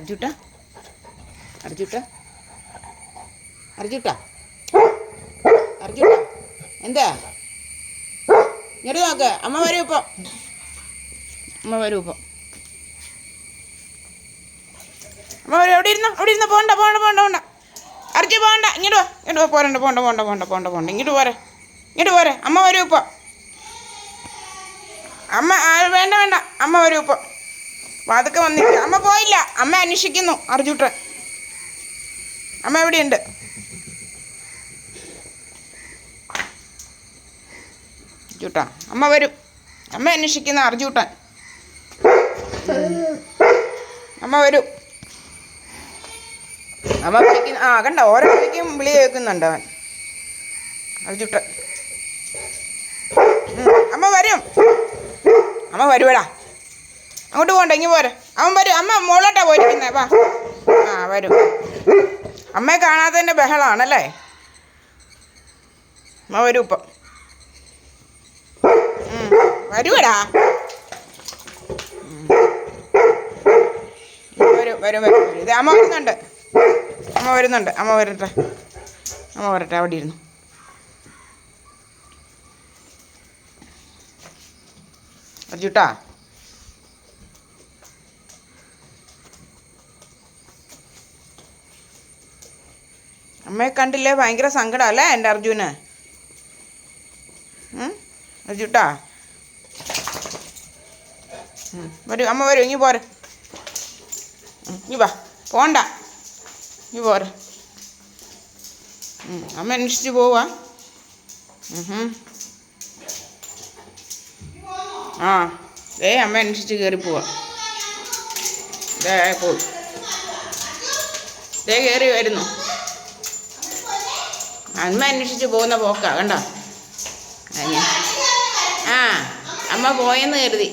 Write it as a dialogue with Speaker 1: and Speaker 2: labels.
Speaker 1: അർജുട്ട? അർജുട്ട? അർജുട്ട? അർജുട്ട? എന്താ? ഇങ്ങോട്ട് നോക്ക്. അമ്മ വരൂ ഇപ്പം. അമ്മ വരൂ ഇപ്പം. അമ്മ വരൂ. അവിടെ ഇരുന്നോ? അവിടെ ഇരുന്നോ? പോണ്ട പോണ്ട പോണ്ട പോണ്ട. അർജു പോണ്ട. ഇങ്ങോട്ട് വാ. ഇങ്ങോട്ട് പോരണ്ട പോണ്ട പോണ്ട പോണ്ട പോണ്ട പോണ്ട. ഇങ്ങോട്ട് പോരെ. ഇങ്ങോട്ട് പോരെ. അമ്മ വരൂ ഇപ്പം. അമ്മ വേണ്ട വേണ്ട. അമ്മ വരൂ ഇപ്പം. വാതൊക്കെ വന്നിട്ട് അമ്മ പോയില്ല. അമ്മ അന്വേഷിക്കുന്നു അർജുട്ടൻ. അമ്മ എവിടെയുണ്ട്? അർജുട്ടാ അമ്മ വരും. അമ്മ അന്വേഷിക്കുന്ന അർജുട്ടൻ. അമ്മ വരും. അമ്മ വിളിക്കുന്ന. ആ കണ്ട ഓരോ വിളിക്കും വിളി കേൾക്കുന്നുണ്ട് അവൻ. അർജുട്ടൻ. അമ്മ വരും. അമ്മ വരുവടാ. അങ്ങോട്ട് പോകണ്ട ഇങ്ങ് പോരെ. അവൻ വരും. അമ്മ മോളോട്ടാ പോയിരിക്കുന്നത് വാ. ആ വരും. അമ്മയെ കാണാത്തതിന്റെ ബഹളമാണല്ലേ അമ്മ വരും ഇപ്പം. വരുവടാ. വരും വരും വരും വരും. ഇത് അമ്മ വരുന്നുണ്ട്. അമ്മ വരുന്നുണ്ട്. അമ്മ വരട്ടെ. അമ്മ വരട്ടെ അവിടെ ഇരുന്നു. അർജുട്ടാ അമ്മയെ കണ്ടില്ലേ? ഭയങ്കര സങ്കടമല്ലേ എന്റെ അർജുന്? അർജുട്ടാ. വരൂ അമ്മ വരൂ ഇങ്ങി പോരെ. ഇനി വാ. പോണ്ട. ഇങ്ങി പോരെ. അമ്മ അന്വേഷിച്ച് പോവാ. ആ ഏ അമ്മ അന്വേഷിച്ച് കയറി പോവാ. ദേ പോയി. ദേ കയറി വരുന്നു. അമ്മ അന്വേഷിച്ച് പോകുന്ന പോക്കാ കണ്ടോ? ആ അമ്മ പോയെന്ന് കരുതി.